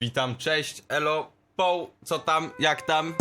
Witam, cześć, elo, po, co tam, jak tam?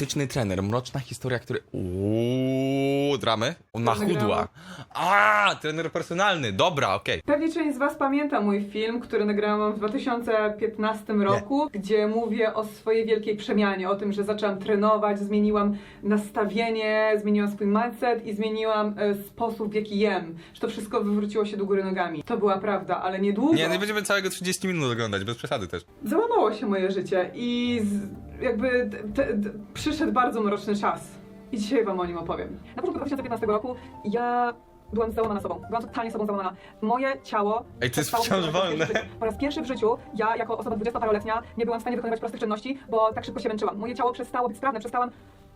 Toksyczny trener, mroczna historia, który... Uuu, dramy? Ona Nagramy. chudła. A, trener personalny, dobra, okej. Pewnie część z Was pamięta mój film, który nagrałam w 2015 roku, gdzie mówię o swojej wielkiej przemianie, o tym, że zaczęłam trenować, zmieniłam nastawienie, zmieniłam swój mindset i zmieniłam e, sposób, w jaki jem. Że to wszystko wywróciło się do góry nogami. To była prawda, ale niedługo Nie, nie będziemy całego 30 minut oglądać, bez przesady też. załamało się moje życie i z, jakby te, te, przyszedł bardzo mroczny czas. I dzisiaj Wam o nim opowiem. Na początku 2015 roku ja byłam załamana sobą. Byłam totalnie sobą załamana. Moje ciało... Ej, to jest wciąż wolne. Po raz pierwszy w życiu ja, jako osoba 20-paroletnia, nie byłam w stanie wykonywać prostych czynności, bo tak szybko się męczyłam. Moje ciało przestało być sprawne, przestałam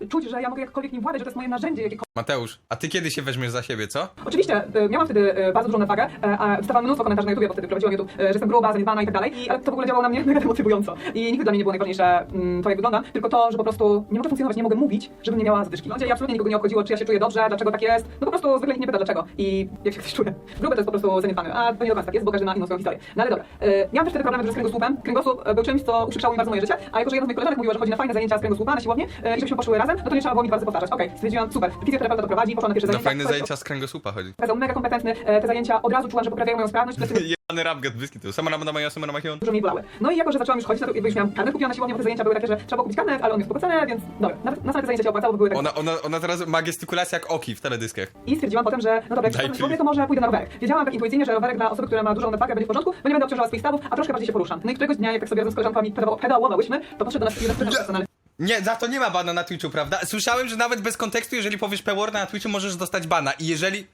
czuć, że ja mogę jakkolwiek nim władać, że to jest moje narzędzie jakiekolwiek. Mateusz, a ty kiedy się weźmiesz za siebie, co? Oczywiście e, miałam wtedy e, bardzo dużą nadwagę, e, a dostawałam mnóstwo komentarzy na YouTubie, bo wtedy prowadziłam YouTube, e, że jestem gruba, zaniedbana i tak dalej, i, ale to w ogóle działało na mnie mega demotywująco. I nigdy dla mnie nie było najważniejsze mm, to, jak wyglądam, tylko to, że po prostu nie mogę funkcjonować, nie mogę mówić, żebym nie miała zdyszki. No, i absolutnie nikogo nie obchodziło, czy ja się czuję dobrze, dlaczego tak jest. No po prostu zwykle nikt nie pyta dlaczego i jak się ktoś czuje. Gruby to jest po prostu zaniedbany, a to nie do końca tak jest, bo każdy ma inną swoją historię. No ale dobra, e, miałam też wtedy problemy z kręgosłupem. Kręgosłup był czymś, co uprzykrzało mi bardzo moje życie, a jako, że jedna z moich koleżanek mówiła, że chodzi na fajne zajęcia z kręgosłupa na e, i żebyśmy poszły razem, no to nie trzeba było mi dwa razy powtarzać. Okej, stwierdziłam, super, fizjoterapeuta to prowadzi, poszłam na pierwsze Na zajęcia. fajne zajęcia z kręgosłupa chodzi. Okazał mega kompetentny, e, te zajęcia od razu czułam, że poprawiają moją sprawność, które Jebany rap gadwyski to. Sama na moja, sama na machion. dużo mi bolały. No i jako, że zaczęłam już chodzić, no to jakby już miałam karnet kupiony na siłownię, bo te zajęcia były takie, że trzeba było kupić karnet, ale on jest spłacony, więc dobra, nawet na same te zajęcia się opłacało, bo były takie. Ona, ona, ona teraz ma gestykulację jak oki w teledyskach. I stwierdziłam potem, że no dobra, jak Daj się siłownię, to może pójdę na rowerek. Wiedziałam tak intuicyjnie, że rowerek dla osoby, która ma dużą nadwagę będzie w porządku, bo nie będę obciążała swoich stawów, a troszkę bardziej się poruszam. No i któregoś dnia, jak tak sobie razem z koleżankami pedało- pedałowałyśmy, to do nas personalny. Nie, za to nie ma bana na Twitchu, prawda? Słyszałem, że nawet bez kontekstu, jeżeli powiesz P-word na Twitchu, możesz dostać bana. I jeżeli...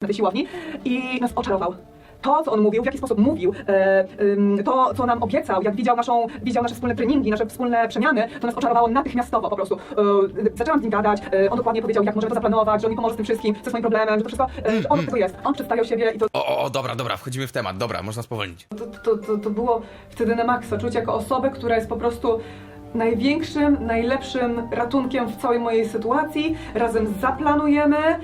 na i nas oczarował. To, co on mówił, w jaki sposób mówił, e, to, co nam obiecał, jak widział, naszą, widział nasze wspólne treningi, nasze wspólne przemiany, to nas oczarowało natychmiastowo po prostu. E, zaczęłam z nim gadać, e, on dokładnie powiedział, jak możemy to zaplanować, że on mi pomoże z tym wszystkim, co jest moim problemem, że to wszystko, że on od tego jest. On przedstawiał siebie i to, O, o, o, dobra, dobra, wchodzimy w temat, dobra, można spowolnić. to, to, to, to było wtedy na maksa, czuć jako osobę, która jest po prostu największym, najlepszym ratunkiem w całej mojej sytuacji. Razem zaplanujemy e,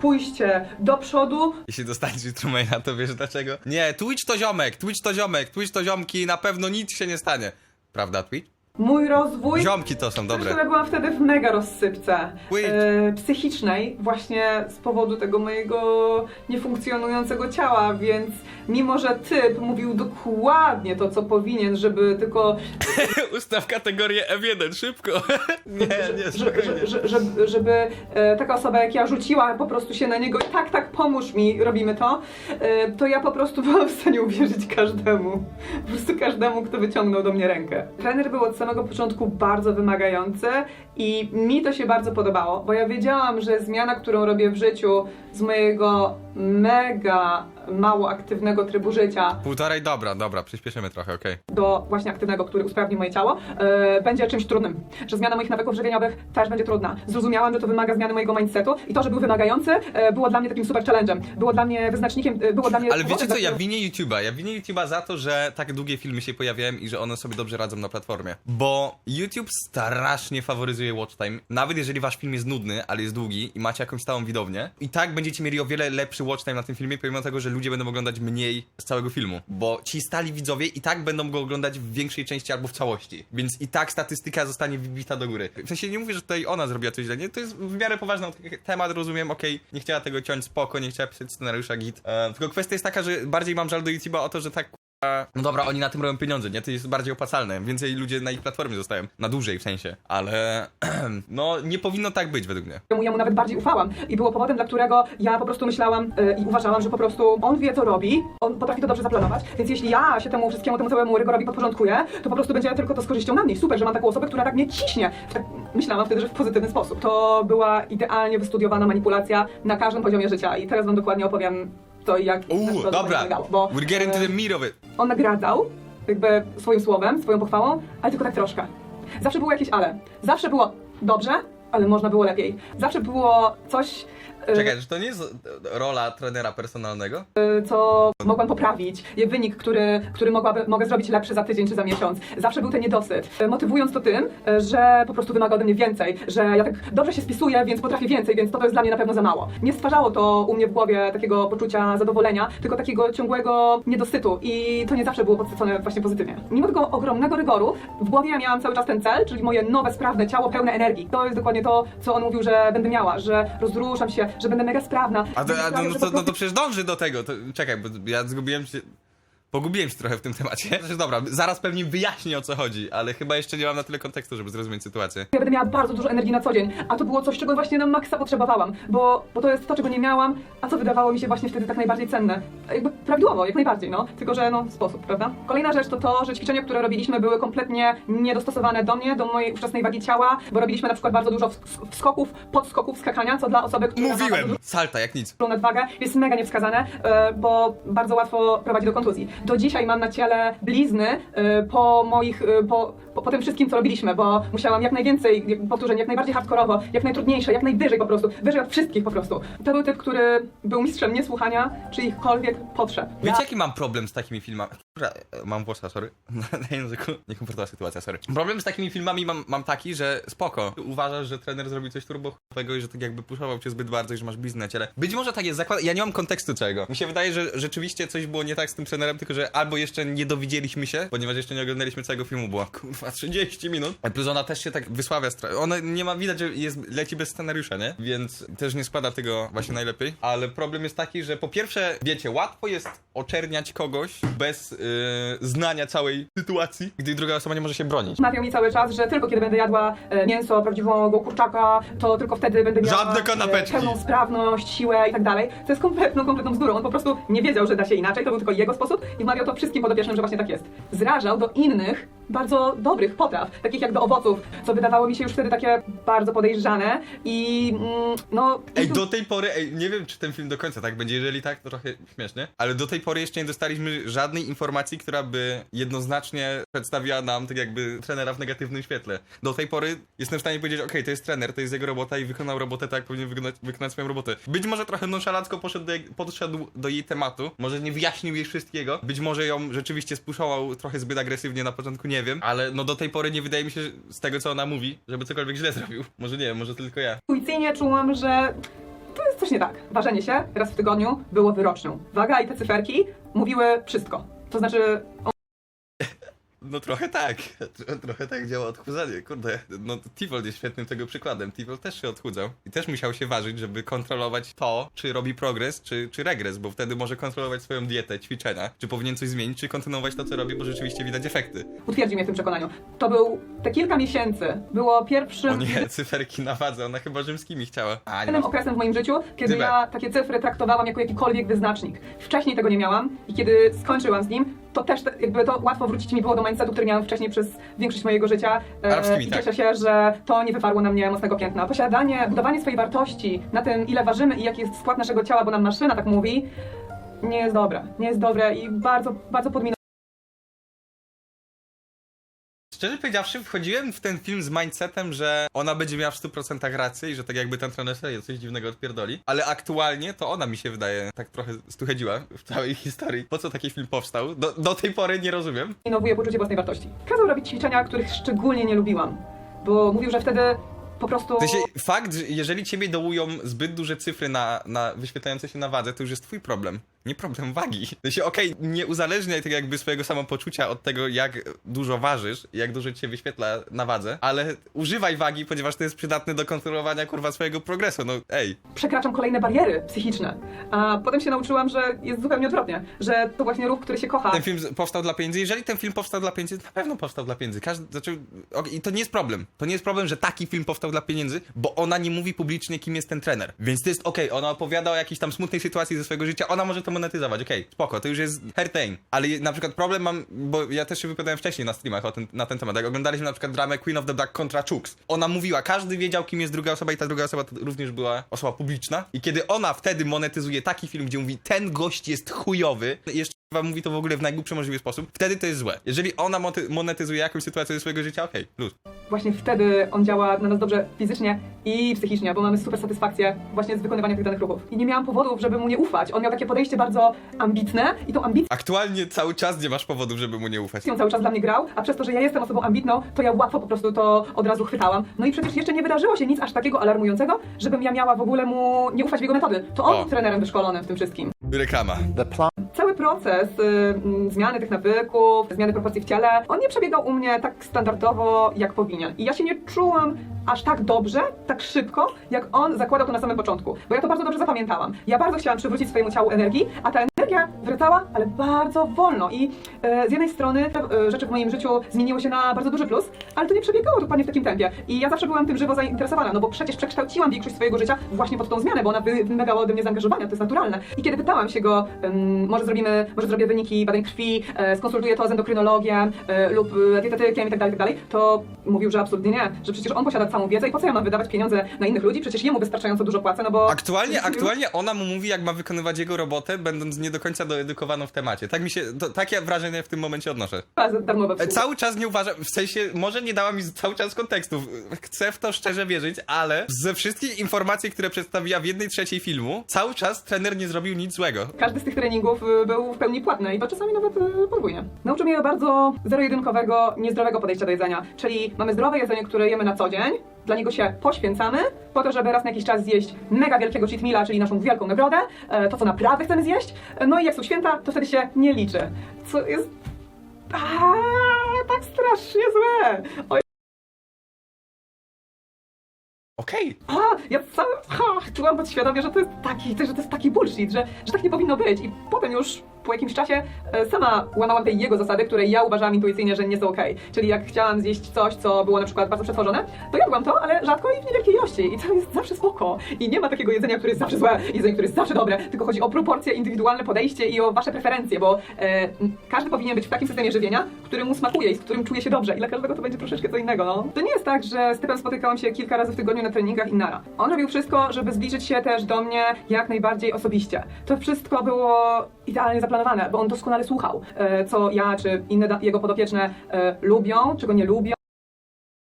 pójście do przodu, Jeśli dostaniesz jutro maila, to wiesz dlaczego? Nie, Twitch to ziomek, Twitch to ziomek, Twitch to ziomki, na pewno nic się nie stanie. Prawda, Twitch? Mój rozwój. Ziomki to są Zresztą dobre. ja byłam wtedy w mega rozsypce e, psychicznej, właśnie z powodu tego mojego niefunkcjonującego ciała, więc mimo, że typ mówił dokładnie to, co powinien, żeby tylko, Ustaw kategorię F1, szybko. nie, nie, że, spokojnie. że, że, żeby, żeby e, taka osoba jak ja rzuciła po prostu się na niego i tak, tak, pomóż mi, robimy to, e, to ja po prostu byłam w stanie uwierzyć każdemu. Po prostu każdemu, kto wyciągnął do mnie rękę. Trener był od samego początku bardzo wymagający i mi to się bardzo podobało, bo ja wiedziałam, że zmiana, którą robię w życiu z mojego mega mało aktywnego trybu życia Półtorej, dobra, dobra, przyspieszymy trochę, okej. do właśnie aktywnego, który usprawni moje ciało, e, będzie czymś trudnym. Że zmiana moich nawyków żywieniowych też będzie trudna. Zrozumiałam, że to wymaga zmiany mojego mindsetu i to, że był wymagający, e, było dla mnie takim super challenge'em. Było dla mnie wyznacznikiem, e, było dla mnie... Ale wiecie co, ja winię YouTube'a. Ja winię YouTube'a za to, że tak długie filmy się pojawiają i że one sobie dobrze radzą na platformie. Bo YouTube strasznie faworyzuje watch time. Nawet jeżeli wasz film jest nudny, ale jest długi i macie jakąś stałą widownię, i tak będziecie mieli o wiele lepszy watch time na tym filmie, pomimo tego, że ludzie będą oglądać mniej z całego filmu. Bo ci stali widzowie i tak będą go oglądać w większej części albo w całości. Więc i tak statystyka zostanie wybita do góry. W sensie nie mówię, że tutaj ona zrobiła coś źle, nie? To jest w miarę poważny temat, rozumiem, okej, nie chciała tego ciąć, spoko, nie chciała pisać scenariusza git. E, tylko kwestia jest taka, że bardziej mam żal do YouTube'a o to, że tak no dobra, oni na tym robią pieniądze, nie? To jest bardziej opłacalne. Więcej ludzie na ich platformie zostają. Na dłużej w sensie. Ale no nie powinno tak być według mnie. Jemu, jemu nawet bardziej ufałam i było powodem, dla którego ja po prostu myślałam e, i uważałam, że po prostu on wie, co robi, on potrafi to dobrze zaplanować, więc jeśli ja się temu wszystkiemu, temu całemu rygorowi podporządkuję, to po prostu będzie tylko to z korzyścią na mnie. Super, że mam taką osobę, która tak mnie ciśnie. Tak, myślałam wtedy, że w pozytywny sposób. To była idealnie wystudiowana manipulacja na każdym poziomie życia i teraz wam dokładnie opowiem to, jak Uuu, dobra. bo, We're getting to the meat of it. On nagradzał jakby swoim słowem, swoją pochwałą, ale tylko tak troszkę. Zawsze było jakieś ale. Zawsze było dobrze, ale można było lepiej. Zawsze było coś, Czekaj, że to nie jest rola trenera personalnego? co mogłam poprawić, je wynik, który, który mogłaby, mogę zrobić lepszy za tydzień czy za miesiąc. Zawsze był ten niedosyt. Motywując to tym, że po prostu wymaga ode mnie więcej, że ja tak dobrze się spisuję, więc potrafię więcej, więc to, to jest dla mnie na pewno za mało. Nie stwarzało to u mnie w głowie takiego poczucia zadowolenia, tylko takiego ciągłego niedosytu i to nie zawsze było podsycone właśnie pozytywnie. Mimo tego ogromnego rygoru, w głowie ja miałam cały czas ten cel, czyli moje nowe, sprawne ciało pełne energii. To jest dokładnie to, co on mówił, że będę miała, że rozruszam się, że będę mega sprawna. A, to, a no, że to, no to przecież dąży do tego. To, czekaj, bo ja zgubiłem się. Pogubiłem się trochę w tym temacie. Znaczy, dobra, zaraz pewnie wyjaśnię o co chodzi, ale chyba jeszcze nie mam na tyle kontekstu, żeby zrozumieć sytuację. Ja będę miała bardzo dużo energii na co dzień, a to było coś, czego właśnie na maksa potrzebowałam, bo, bo to jest to, czego nie miałam, a co wydawało mi się właśnie wtedy tak najbardziej cenne. Jakby prawidłowo, jak najbardziej, no. Tylko, że no, sposób, prawda? Kolejna rzecz to to, że ćwiczenia, które robiliśmy były kompletnie niedostosowane do mnie, do mojej ówczesnej wagi ciała, bo robiliśmy na przykład bardzo dużo ws- wskoków, podskoków, skakania, co dla osoby, która ma Mówiłem! Salta jak nic. nadwagę jest mega niewskazane, e, bo bardzo łatwo prowadzi do kontuzji. Do dzisiaj mam na ciele blizny e, po moich, e, po, po, po tym wszystkim, co robiliśmy, bo musiałam jak najwięcej powtórzeń, jak najbardziej hardkorowo, jak najtrudniejsze, jak najwyżej po prostu, wyżej od wszystkich po prostu. To był typ, który był mistrzem niesłuchania czyichkolwiek potrzeb. Wiecie jaki mam problem z takimi filmami? Dobra, mam włosa, sorry. Na języku. Niekomfortowa sytuacja, sorry. Problem z takimi filmami mam, mam taki, że spoko. Uważasz, że trener zrobi coś turbochowego i że tak jakby puszował cię zbyt bardzo i że masz blizny na ciele. Być może tak jest, zakład... ja nie mam kontekstu czego. Mi się wydaje, że rzeczywiście coś było nie tak z tym trenerem, tylko że albo jeszcze nie dowiedzieliśmy się, ponieważ jeszcze nie oglądaliśmy całego filmu, była kurwa 30 minut. A Plus ona też się tak wysławia, stra- ona nie ma, widać, że jest, leci bez scenariusza, nie? Więc też nie składa tego właśnie najlepiej. Ale problem jest taki, że po pierwsze, wiecie, łatwo jest oczerniać kogoś bez yy, znania całej sytuacji, gdy druga osoba nie może się bronić. Mawiał mi cały czas, że tylko kiedy będę jadła e, mięso prawdziwego kurczaka, to tylko wtedy będę miała Żadne kanapeczki. e, pełną sprawność, siłę i tak dalej. To jest kompletną, kompletną bzdurą. On po prostu nie wiedział, że da się inaczej, to był tylko jego sposób i wmawiał to wszystkim podopiecznym, że właśnie tak jest. Zrażał do innych bardzo dobrych potraw, takich jak do owoców, co wydawało mi się już wtedy takie bardzo podejrzane i mm, no... Ej, do tej pory, ej, nie wiem czy ten film do końca tak będzie, jeżeli tak, to trochę śmiesznie, ale do tej pory jeszcze nie dostaliśmy żadnej informacji, która by jednoznacznie przedstawiła nam tak jakby trenera w negatywnym świetle. Do tej pory jestem w stanie powiedzieć, okej, to jest trener, to jest jego robota i wykonał robotę tak, jak powinien wykonać, wykonać swoją robotę. Być może trochę nonszalancko poszedł do, jej- podszedł do jej tematu, może nie wyjaśnił jej wszystkiego, być może ją rzeczywiście spuszował trochę zbyt agresywnie na początku, nie wiem, ale no do tej pory nie wydaje mi się z tego, co ona mówi, żeby cokolwiek źle zrobił. Może nie, może tylko ja. Intuicyjnie czułam, że to jest coś nie tak. Ważenie się raz w tygodniu było wyrocznią. Waga i te cyferki mówiły wszystko. To znaczy, No trochę tak. Tro- Trochę tak działa odchudzanie. Kurde, no Tivold jest świetnym tego przykładem. Tivold też się odchudzał. I też musiał się ważyć, żeby kontrolować to, czy robi progres, czy, czy regres, bo wtedy może kontrolować swoją dietę, ćwiczenia, czy powinien coś zmienić, czy kontynuować to, co robi, bo rzeczywiście widać efekty. utwierdzi mnie w tym przekonaniu. To był te kilka miesięcy, było O pierwszym nie, cyferki na wadze, ona chyba rzymskimi chciała. A, nie okresem w moim życiu, kiedy Dybę. ja takie cyfry traktowałam jako jakikolwiek wyznacznik. Wcześniej tego nie miałam i kiedy skończyłam z nim, to też te, jakby to łatwo wrócić mi było do mindsetu, który miałam wcześniej przez większość mojego życia. E, Arabskimi, I tak. cieszę się, że to nie wywarło na mnie mocnego piętna. Posiadanie, budowanie swojej wartości na tym, ile ważymy i jaki jest skład naszego ciała, bo nam maszyna tak mówi, nie jest dobre. Nie jest dobre i bardzo, bardzo podmina Szczerze powiedziawszy, wchodziłem w ten film z mindsetem, że ona będzie miała w 100% rację i że tak jakby ten trener serio coś dziwnego odpierdoli. Ale aktualnie to ona mi się wydaje tak trochę stuchedziła w całej historii. Po co taki film powstał? Do, do tej pory nie rozumiem. inowuje poczucie własnej wartości. Kazał robić ćwiczenia, których szczególnie nie lubiłam, bo mówił, że wtedy po prostu... W sensie, fakt, że jeżeli ciebie dołują zbyt duże cyfry na, na wyświetlające się na wadze, to już jest twój problem. Nie problem wagi. W sensie, okej, nie uzależniaj tego jakby swojego samopoczucia od tego, jak dużo ważysz, jak dużo cię wyświetla na wadze, ale używaj wagi, ponieważ to jest przydatne do kontrolowania, kurwa, swojego progresu. No, ej. przekraczam kolejne bariery psychiczne. A potem się nauczyłam, że jest zupełnie odwrotnie, że to właśnie ruch, który się kocha. Ten film powstał dla pieniędzy. Jeżeli ten film powstał dla pieniędzy, to na pewno powstał dla pieniędzy. Każdy, znaczy, okej, I to nie jest problem. To nie jest problem, że taki film powstał dla pieniędzy, bo ona nie mówi publicznie, kim jest ten trener. Więc to jest okej, ona opowiada o jakiejś tam smutnej sytuacji ze swojego życia, ona może to monetyzować, okej, spoko, to już jest her thing. Ale na przykład problem mam, bo ja też się wypowiadałem wcześniej na streamach o ten, na ten temat. Jak oglądaliśmy na przykład dramę Queen of the Black kontra Chooks, ona mówiła, każdy wiedział, kim jest druga osoba i ta druga osoba również była osoba publiczna. I kiedy ona wtedy monetyzuje taki film, gdzie mówi, ten gość jest chujowy, jeszcze mówi to w ogóle w najgłupszy możliwy sposób, wtedy to jest złe. Jeżeli ona monetyzuje jakąś sytuację ze swojego życia, okej, luz. Właśnie wtedy on działa na nas dobrze fizycznie i psychicznie, bo mamy super satysfakcję właśnie z wykonywania tych danych ruchów. I nie miałam powodów, żeby mu nie ufać. On miał takie podejście bardzo ambitne i tą ambicją Aktualnie cały czas nie masz powodów, żeby mu nie ufać. cały czas dla mnie grał, a przez to, że ja jestem osobą ambitną, to ja łatwo po prostu to od razu chwytałam. No i przecież jeszcze nie wydarzyło się nic aż takiego alarmującego, żebym ja miała w ogóle mu nie ufać w jego metody. To on O. był trenerem wyszkolonym w tym wszystkim. Reklama. The plan Cały proces y, mm, zmiany tych nawyków, zmiany proporcji w ciele, on nie przebiegał u mnie tak standardowo, jak powinien. I ja się nie czułam aż tak dobrze, tak szybko, jak on zakładał to na samym początku. Bo ja to bardzo dobrze zapamiętałam. Ja bardzo chciałam przywrócić swojemu ciału energii, a energia wracała, ale bardzo wolno. I e, z jednej strony e, rzeczy w moim życiu zmieniły się na bardzo duży plus, ale to nie przebiegało dokładnie w takim tempie. I ja zawsze byłam tym żywo zainteresowana, no bo przecież przekształciłam większość swojego życia właśnie pod tą zmianę, bo ona wy- wymagała ode mnie zaangażowania, to jest naturalne. I kiedy pytałam się go, em, może zrobimy, może zrobię wyniki badań krwi, e, skonsultuję to z endokrynologiem e, lub e, dietetykiem i tak dalej, tak dalej, to mówił, że absolutnie nie, że przecież on posiada całą wiedzę i po co ja mam wydawać pieniądze na innych ludzi, przecież jemu wystarczająco dużo płacę, no bo... Aktualnie, aktualnie ona mu mówi, jak ma wykonywać jego robotę, będąc nie do końca doedukowaną w temacie. Tak mi się, to, takie wrażenie w tym momencie odnoszę. E. Cały czas nie uważam, w sensie, może nie dała mi z- cały czas kontekstów. Chcę w to szczerze wierzyć, ale ze wszystkich informacji, które przedstawiła w jednej trzeciej filmu, cały czas trener nie zrobił nic złego. Każdy z tych treningów y, był w pełni płatny i to czasami nawet y, podwójnie. Nauczył mnie bardzo zero-jedynkowego, niezdrowego podejścia do jedzenia. Czyli mamy zdrowe jedzenie, które jemy na co dzień, dla niego się poświęcamy, po to, żeby raz na jakiś czas zjeść mega wielkiego cheat meala, czyli naszą wielką nagrodę, e, to co naprawdę chcemy zjeść. E, No i jak są święta, to wtedy się nie liczy. Co jest... Aaaa, tak strasznie złe! Oj, Okej, A, ja cały ha, czułam podświadomie, że to jest taki, że to jest taki bullshit, że, że tak nie powinno być. I potem już po jakimś czasie e, sama łamałam te jego zasady, które ja uważałam intuicyjnie, że nie są okej. Czyli jak chciałam zjeść coś, co było na przykład bardzo przetworzone, to jadłam to, ale rzadko i w niewielkiej ilości. I to jest zawsze spoko. I nie ma takiego jedzenia, które jest zawsze złe, jedzenie, które jest zawsze dobre, tylko chodzi o proporcje, indywidualne podejście i o wasze preferencje, bo e, każdy powinien być w takim systemie żywienia, który mu smakuje i z którym czuje się dobrze. I dla każdego to będzie troszeczkę co innego, no. To nie jest tak, że z typem spotykałam się kilka razy w tygodniu na treningach i nara. On robił wszystko, żeby zbliżyć się też do mnie jak najbardziej osobiście. To wszystko było idealnie zaplanowane, bo on doskonale słuchał, e, co ja czy inne jego podopieczne e, lubią, czego nie lubią.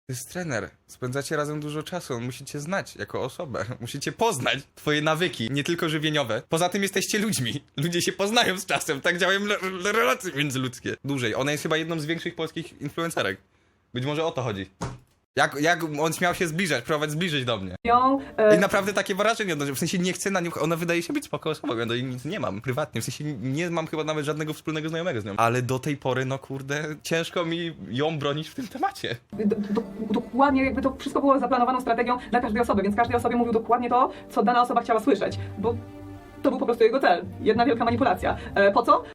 To jest trener. Spędzacie razem dużo czasu, on musi cię znać jako osobę. Musicie poznać twoje nawyki, nie tylko żywieniowe. Poza tym jesteście ludźmi. Ludzie się poznają z czasem, tak działają relacje międzyludzkie. Dłużej. Ona jest chyba jedną z większych polskich influencerek. Być może o to chodzi. Jak, jak on śmiał się zbliżać, próbować zbliżyć do mnie. E, I naprawdę takie wrażenie odnoszę. W sensie nie chcę na nią, ona wydaje się być spoko osobą, ja do niej nic nie mam prywatnie. W sensie nie mam chyba nawet żadnego wspólnego znajomego z nią. Ale do tej pory, no kurde, ciężko mi ją bronić w tym temacie. do, do, dokładnie jakby to wszystko było zaplanowaną strategią dla każdej osoby, więc każdej osobie mówił dokładnie to, co dana osoba chciała słyszeć, bo to był po prostu jego cel. Jedna wielka manipulacja. E, po co?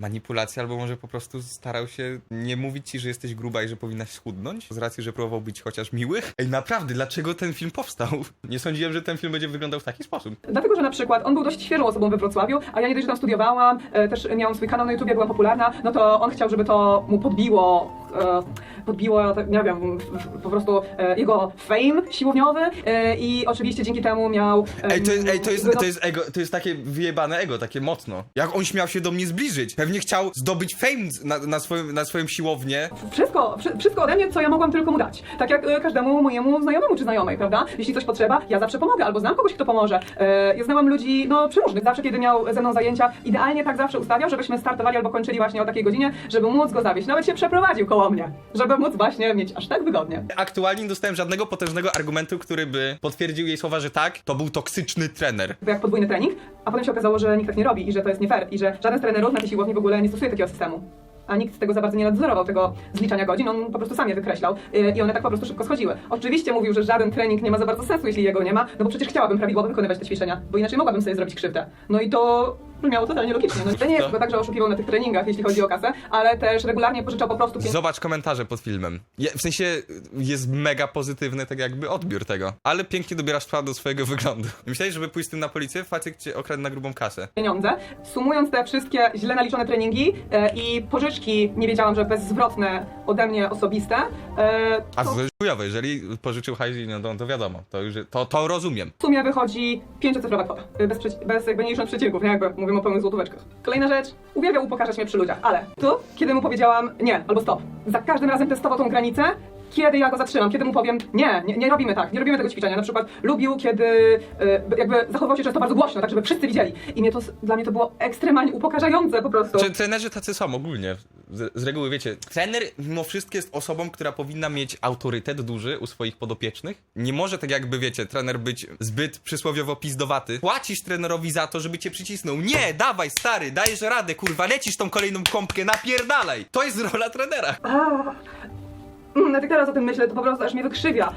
Manipulacja, albo może po prostu starał się nie mówić ci, że jesteś gruba i że powinnaś schudnąć, z racji, że próbował być chociaż miły. Ej, naprawdę, dlaczego ten film powstał? Nie sądziłem, że ten film będzie wyglądał w taki sposób. Dlatego, że na przykład on był dość świeżą osobą we Wrocławiu, a ja nie dość, że tam studiowałam, e, też miałam swój kanał na YouTubie, byłam popularna, no to on chciał, żeby to mu podbiło, podbiło, tak, nie wiem, w- w- po prostu e, jego fame siłowniowy e, i oczywiście dzięki temu miał... Ej, to jest, ej, to jest, no- to jest ego, to jest takie wyjebane ego, takie mocno. Jak on śmiał się do mnie zbliżyć. Pewnie chciał zdobyć fame na, na, swoim, na swoją siłownię. Wszystko, wszy- wszystko ode mnie, co ja mogłam tylko mu dać. Tak jak e, każdemu mojemu znajomemu czy znajomej, prawda? Jeśli coś potrzeba, ja zawsze pomogę, albo znam kogoś, kto pomoże. E, ja znałam ludzi, no, przeróżnych. Zawsze, kiedy miał ze mną zajęcia, idealnie tak zawsze ustawiał, żebyśmy startowali albo kończyli właśnie o takiej godzinie, żeby móc go zawieźć. Nawet się przeprowadził koło mnie, żeby móc właśnie mieć aż tak wygodnie. Aktualnie nie dostałem żadnego potężnego argumentu, który by potwierdził jej słowa, że tak, to był toksyczny trener. jak podwójny trening, a potem się okazało, że nikt tak nie robi i że to jest nie fair i że żaden z trenerów na tej siłowni w ogóle nie stosuje takiego systemu. A nikt z tego za bardzo nie nadzorował tego zliczania godzin, on po prostu sam je wykreślał yy, i one tak po prostu szybko schodziły. Oczywiście mówił, że żaden trening nie ma za bardzo sensu, jeśli jego nie ma, no bo przecież chciałabym prawidłowo wykonywać te ćwiczenia, bo inaczej mogłabym sobie zrobić krzywdę. No i to brzmiało totalnie logicznie. No, i to nie jest tylko tak, że oszukiwał na tych treningach, jeśli chodzi o kasę, ale też regularnie pożyczał po prostu pieniądze Zobacz komentarze pod filmem. Je, w sensie jest mega pozytywny tak jakby odbiór tego. Ale pięknie dobierasz sprawę do swojego wyglądu. Myślałeś, żeby pójść z tym na policję? Facet cię okradł na grubą kasę. pieniądze. Sumując te wszystkie źle naliczone treningi e, i pożyczki, nie wiedziałam, że bezzwrotne ode mnie osobiste, e, A to to jest chujowe, jeżeli pożyczył hajs, no to, to wiadomo, to już, to, to rozumiem. w sumie wychodzi pięciocyfrowa kwota. E, Bez, przeci- bez jakby nie licząc przecinków, nie? Jakby Mówimy o pełnych złotóweczkach. Kolejna rzecz, uwielbiał upokarzać mnie przy ludziach, ale tu, kiedy mu powiedziałam nie albo stop, za każdym razem testował tą granicę, kiedy ja go zatrzymam, kiedy mu powiem nie, nie, nie robimy tak, nie robimy tego ćwiczenia. Na przykład lubił, kiedy e, jakby zachowywał się często bardzo głośno, tak żeby wszyscy widzieli. I mnie to, dla mnie to było ekstremalnie upokarzające po prostu. Czy trenerzy tacy są ogólnie? Z, z reguły wiecie, trener mimo wszystko jest osobą, która powinna mieć autorytet duży u swoich podopiecznych. Nie może tak jakby wiecie, trener być zbyt przysłowiowo pizdowaty. Płacisz trenerowi za to, żeby cię przycisnął. Nie, dawaj stary, dajesz radę, kurwa, lecisz tą kolejną kąpkę, napierdalaj. To jest rola trenera. Mm, Jak teraz o tym myślę, to po prostu aż mnie wykrzywia.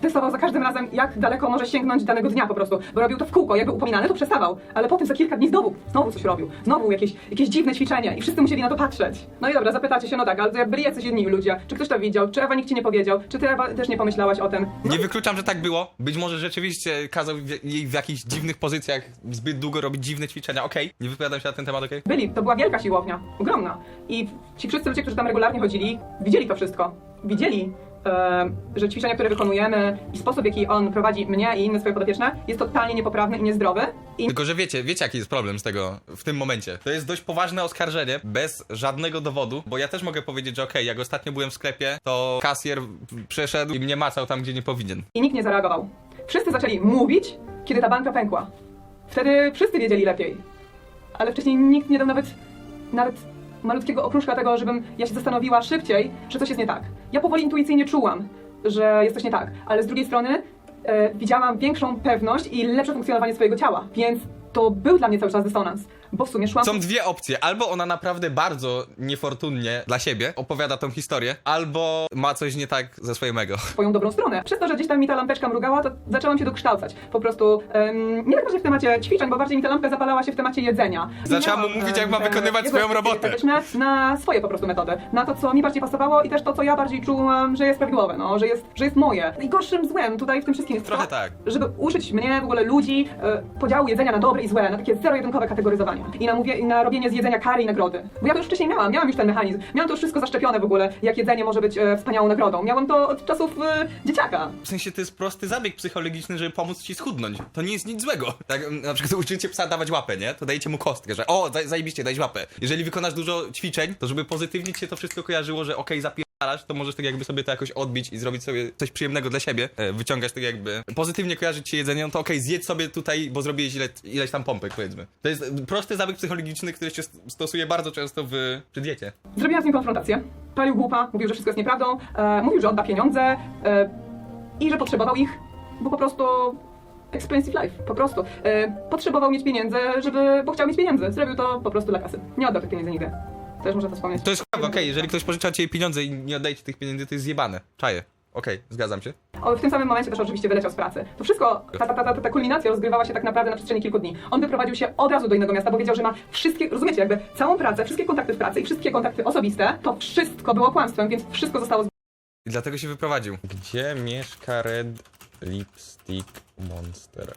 Testował za każdym razem, jak daleko może sięgnąć danego dnia po prostu, bo robił to w kółko, jakby upominany, to przestawał. Ale potem za kilka dni znowu, znowu coś robił. Znowu jakieś, jakieś dziwne ćwiczenie i wszyscy musieli na to patrzeć. No i dobra, zapytacie się, no tak, ale byli jacyś inni ludzie, czy ktoś to widział, czy Ewa nikt ci nie powiedział, czy ty Ewa też nie pomyślałaś o tym? No Nie wykluczam, że tak było. Być może rzeczywiście kazał w- jej w jakichś dziwnych pozycjach zbyt długo robić dziwne ćwiczenia. Okej, nie wypowiadam się na ten temat, okej? Byli, to była wielka siłownia, ogromna. I ci wszyscy ludzie, którzy tam regularnie chodzili, widzieli to wszystko. Widzieli, że ćwiczenia, które wykonujemy i sposób, w jaki on prowadzi mnie i inne swoje podopieczne, jest totalnie niepoprawny i niezdrowy. I Tylko, że wiecie, wiecie jaki jest problem z tego w tym momencie. To jest dość poważne oskarżenie, bez żadnego dowodu, bo ja też mogę powiedzieć, że okej, jak ostatnio byłem w sklepie, to kasjer przeszedł i mnie macał tam, gdzie nie powinien. I nikt nie zareagował. Wszyscy zaczęli mówić, kiedy ta banka pękła. Wtedy wszyscy wiedzieli lepiej. Ale wcześniej nikt nie dał nawet, nawet malutkiego okruszka tego, żebym ja się zastanowiła szybciej, że coś jest nie tak. Ja powoli intuicyjnie czułam, że jest coś nie tak, ale z drugiej strony e, widziałam większą pewność i lepsze funkcjonowanie swojego ciała, więc to był dla mnie cały czas dysonans, bo w sumie szłam... Są dwie opcje. Albo ona naprawdę bardzo niefortunnie dla siebie opowiada tą historię, albo ma coś nie tak ze swoim ego. swoją dobrą stronę. Przez to, że gdzieś tam mi ta lampeczka mrugała, to zaczęłam się dokształcać. Po prostu em, nie tak bardziej w temacie ćwiczeń, bo bardziej mi ta lampka zapalała się w temacie jedzenia. I Zaczęłam mu mówić, jak ma wykonywać jego swoją robotę. Na swoje po prostu metody. Na to, co mi bardziej pasowało i też to, co ja bardziej czułam, że jest prawidłowe, no, że jest, że jest moje. Najgorszym złem tutaj w tym wszystkim jest Trochę to, tak. żeby uczyć mnie, w ogóle ludzi, e, podziału jedzenia na dobre i złe, na takie zero-jedynkowe kategoryzowanie. I na, mówię, na robienie z jedzenia kary i nagrody. Bo ja to już wcześniej miałam, miałam już ten mechanizm. Miałam to już wszystko zaszczepione w ogóle, jak jedzenie może być e, wspaniałą nagrodą. Miałam to od czasów e, dzieciaka. W sensie to jest prosty zabieg psychologiczny, żeby pomóc ci schudnąć. To nie jest nic złego. Tak, m, na przykład uczycie psa dawać łapę, nie? To dajecie mu kostkę, że o, zaj- zajebiście, daj łapę. Jeżeli wykonasz dużo ćwiczeń, to żeby pozytywnie ci się to wszystko kojarzyło, że okej, zapierdalasz, to możesz tak jakby sobie to jakoś odbić i zrobić sobie coś przyjemnego dla siebie. E, wyciągać tak jakby pozytywnie kojarzyć ci jedzenie, no to okej, zjedz sobie tutaj, bo zrobiłeś ile, ileś tam pompek, powiedzmy. To jest e, prosty zabieg psychologiczny, który się st- stosuje bardzo często w, przy diecie. Zrobiłam z nim konfrontację. Palił głupa, mówił, że wszystko jest nieprawdą, e, mówił, że odda pieniądze e, i że potrzebował ich, bo po prostu expensive life, po prostu. E, potrzebował mieć pieniędzy, żeby, bo chciał mieć pieniędzy. Zrobił to po prostu dla kasy. Nie oddał tych pieniędzy nigdy. Też muszę to wspomnieć. To jest chujowe, okej, jeżeli ktoś pożycza ci pieniądze i nie oddaje ci tych pieniędzy, to jest zjebane. Czaję. Okej, zgadzam się. O, w tym samym momencie też oczywiście wyleciał z pracy. To wszystko, ta, ta, ta, ta, ta kulminacja rozgrywała się tak naprawdę na przestrzeni kilku dni. On wyprowadził się od razu do innego miasta, bo wiedział, że ma wszystkie, rozumiecie, jakby całą pracę, wszystkie kontakty w pracy i wszystkie kontakty osobiste, to wszystko było kłamstwem, więc wszystko zostało I dlatego się wyprowadził. Gdzie mieszka Red Lipstick Monster?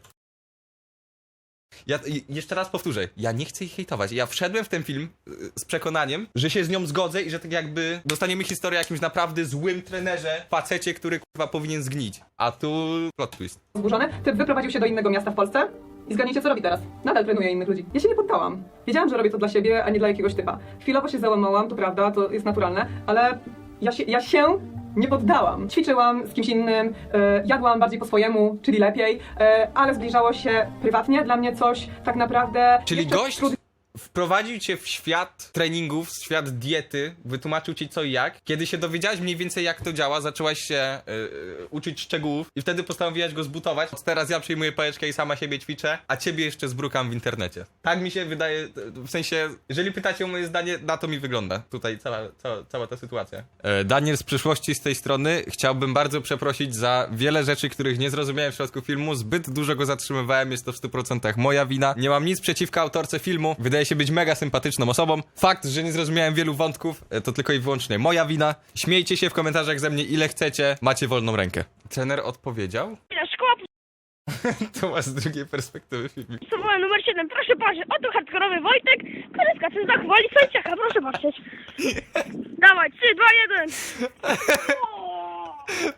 Ja jeszcze raz powtórzę, ja nie chcę ich hejtować. Ja wszedłem w ten film y, z przekonaniem, że się z nią zgodzę i że tak jakby dostaniemy historię o jakimś naprawdę złym trenerze, facecie, który kurwa powinien zgnić. A tu plot twist. zburzony. Typ wyprowadził się do innego miasta w Polsce i zgadnijcie, co robi teraz. Nadal trenuje innych ludzi. Ja się nie poddałam. Wiedziałam, że robię to dla siebie, a nie dla jakiegoś typa. Chwilowo się załamałam, to prawda, to jest naturalne, ale ja się, ja się nie poddałam. Ćwiczyłam z kimś innym, e, jadłam bardziej po swojemu, czyli lepiej, e, ale zbliżało się prywatnie dla mnie coś tak naprawdę... Czyli jeszcze gość wprowadził cię w świat treningów, w świat diety, wytłumaczył ci co i jak. Kiedy się dowiedziałaś mniej więcej jak to działa, zaczęłaś się yy, uczyć szczegółów i wtedy postanowiłaś go zbutować. Teraz ja przyjmuję pałeczkę i sama siebie ćwiczę, a ciebie jeszcze zbrukam w internecie. Tak mi się wydaje, w sensie, jeżeli pytacie o moje zdanie, na to mi wygląda tutaj cała, cała, cała ta sytuacja. E, Daniel z przyszłości z tej strony, chciałbym bardzo przeprosić za wiele rzeczy, których nie zrozumiałem w środku filmu, zbyt dużo go zatrzymywałem, jest to w 100% moja wina. Nie mam nic przeciwko autorce filmu, wydaje się być mega sympatyczną osobą. Fakt, że nie zrozumiałem wielu wątków, e, to tylko i wyłącznie moja wina. Śmiejcie się w komentarzach ze mnie ile chcecie, macie wolną rękę. Trener odpowiedział? To ma z drugiej perspektywy filmik. podstawowa numer 7. Proszę patrzeć, oto hardkorowy Wojtek, koleżka chce zachwali sędziaka, proszę patrzeć. Dawaj, 3, 2, 1.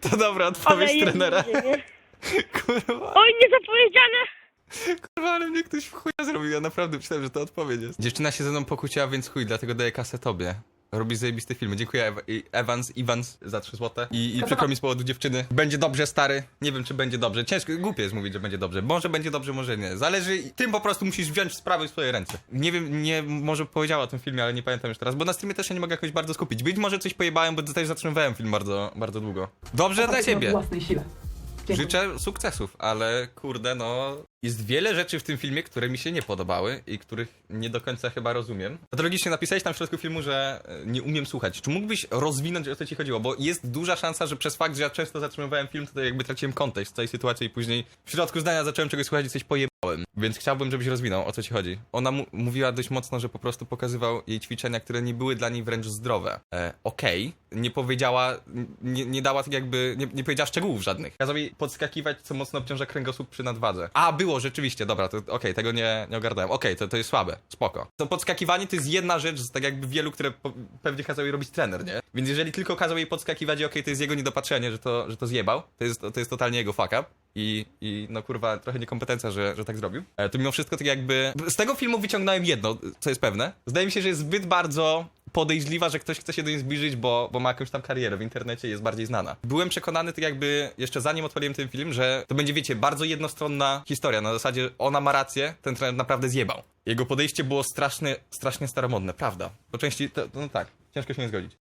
To dobra odpowiedź trenera. Kurwa. Oj, niezapowiedziane. Kurwa, ale mnie ktoś w chuja zrobił, ja naprawdę myślałem, że to odpowiedź jest. Dziewczyna się ze mną pokłóciła, więc chuj, dlatego daję kasę tobie. Robisz zajebiste filmy. Dziękuję Ew i- Evans, Evans za 3 złote. I, I przykro mi z powodu dziewczyny. Będzie dobrze, stary. Nie wiem, czy będzie dobrze. Ciężko, głupie jest mówić, że będzie dobrze. Może będzie dobrze, może nie. Zależy, tym po prostu musisz wziąć sprawy w swoje ręce. Nie wiem, nie, może powiedziała o tym filmie, ale nie pamiętam już teraz, bo na streamie też się nie mogę jakoś bardzo skupić. Być może coś pojebałem, bo też zatrzymywałem film bardzo, bardzo długo. Dobrze dla ciebie. o własnej sile. Dziękuję. Życzę sukcesów, ale kurde, no. Jest wiele rzeczy w tym filmie, które mi się nie podobały i których nie do końca chyba rozumiem. Patologicznie napisałeś tam w środku filmu, że e, nie umiem słuchać. Czy mógłbyś rozwinąć, o co ci chodziło? Bo jest duża szansa, że przez fakt, że ja często zatrzymywałem film, to, jakby traciłem kontekst całej sytuacji i później w środku zdania zacząłem czegoś słuchać i coś pojebałem. Więc chciałbym, żebyś rozwinął, o co ci chodzi. Ona mówiła dość mocno, że po prostu pokazywał jej ćwiczenia, które nie były dla niej wręcz zdrowe. E, Okej, nie powiedziała, nie, nie dała tak jakby, nie, nie powiedziała szczegółów żadnych. Kazał jej podskakiwać, co mocno obciąża kręgosłup przy nadwadze. A, było, rzeczywiście, dobra, to okej, tego nie, nie ogarnąłem. Okej, to, to jest słabe, spoko. To podskakiwanie to jest jedna rzecz tak jakby wielu, które pewnie kazał jej robić trener, nie? Więc jeżeli tylko kazał jej podskakiwać i okej, to jest jego niedopatrzenie, że to, że to zjebał, to jest, to jest totalnie jego fuck up. I, I no kurwa, trochę niekompetencja, że, że tak zrobił. E, to mimo wszystko tak jakby. Z tego filmu wyciągnąłem jedno, co jest pewne. Zdaje mi się, że jest zbyt bardzo podejrzliwa, że ktoś chce się do niej zbliżyć, bo, bo ma jakąś tam karierę w internecie i jest bardziej znana. Byłem przekonany, tak jakby jeszcze zanim odpaliłem ten film, że to będzie, wiecie, bardzo jednostronna historia. Na zasadzie ona ma rację, ten trener naprawdę zjebał. Jego podejście było strasznie, strasznie staromodne, prawda? Po części, to, no tak, ciężko się nie zgodzić.